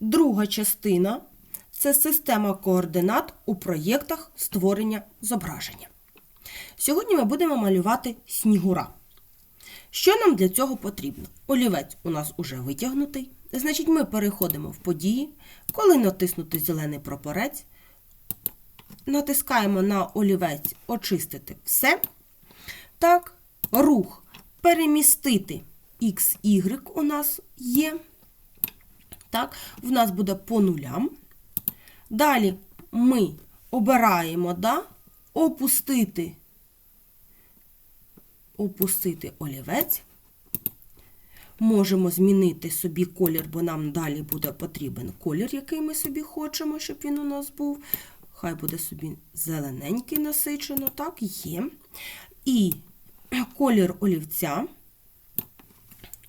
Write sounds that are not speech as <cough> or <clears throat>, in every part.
Друга частина це система координат у проєктах створення зображення. Сьогодні ми будемо малювати снігура. Що нам для цього потрібно? Олівець у нас уже витягнутий. Значить, ми переходимо в події. Коли натиснути зелений прапорець, натискаємо на олівець Очистити все. Так, рух перемістити XY у нас є. Так, в нас буде по нулям. Далі ми обираємо да, опустити, опустити олівець. Можемо змінити собі колір, бо нам далі буде потрібен колір, який ми собі хочемо, щоб він у нас був. Хай буде собі зелененький насичено, так, є. І колір олівця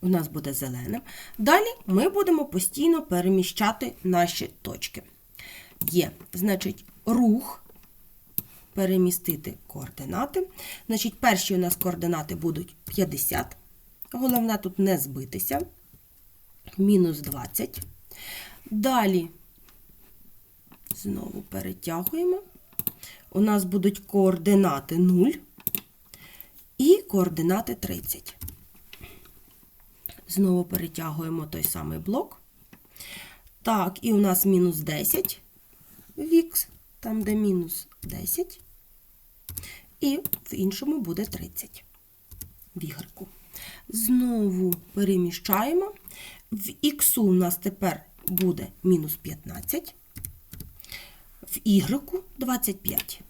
у нас буде зеленим. Далі ми будемо постійно переміщати наші точки. Є, значить, рух, перемістити координати. Значить, перші у нас координати будуть 50. Головне тут не збитися. Мінус 20. Далі знову перетягуємо. У нас будуть координати 0 і координати 30. Знову перетягуємо той самий блок. Так, і у нас мінус 10 в х, там де мінус 10. І в іншому буде 30 в ігреку. Знову переміщаємо. В х у нас тепер буде мінус 15, в ігреку 25.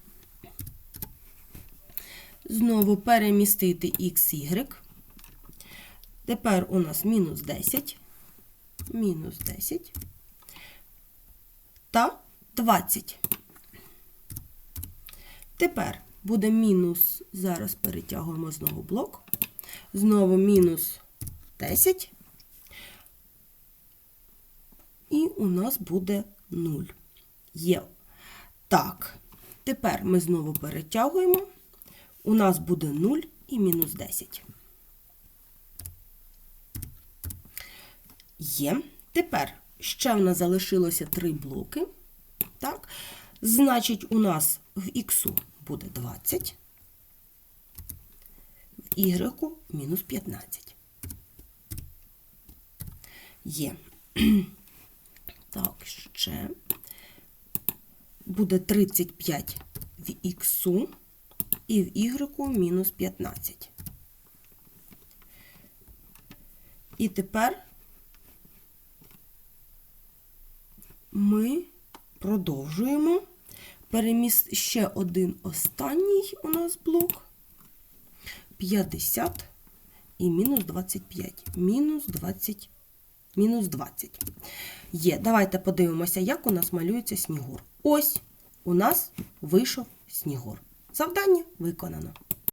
Знову перемістити xy. Тепер у нас мінус 10, мінус 10 та 20. Тепер буде мінус, зараз перетягуємо знову блок. Знову мінус 10. І у нас буде 0. Є. Так, тепер ми знову перетягуємо. У нас буде 0 і мінус 10. Є. Тепер ще в нас залишилося три блоки. Так? Значить, у нас в х буде 20, в y мінус 15. Є. <clears throat> Так, ще буде 35 в х і в y мінус 15. І тепер ми продовжуємо. Переміст ще один останній у нас блок. 50 і мінус 25. Мінус 20. Мінус 20. Є. Давайте подивимося, як у нас малюється снігур. Ось у нас вийшов снігур. Завдання виконано.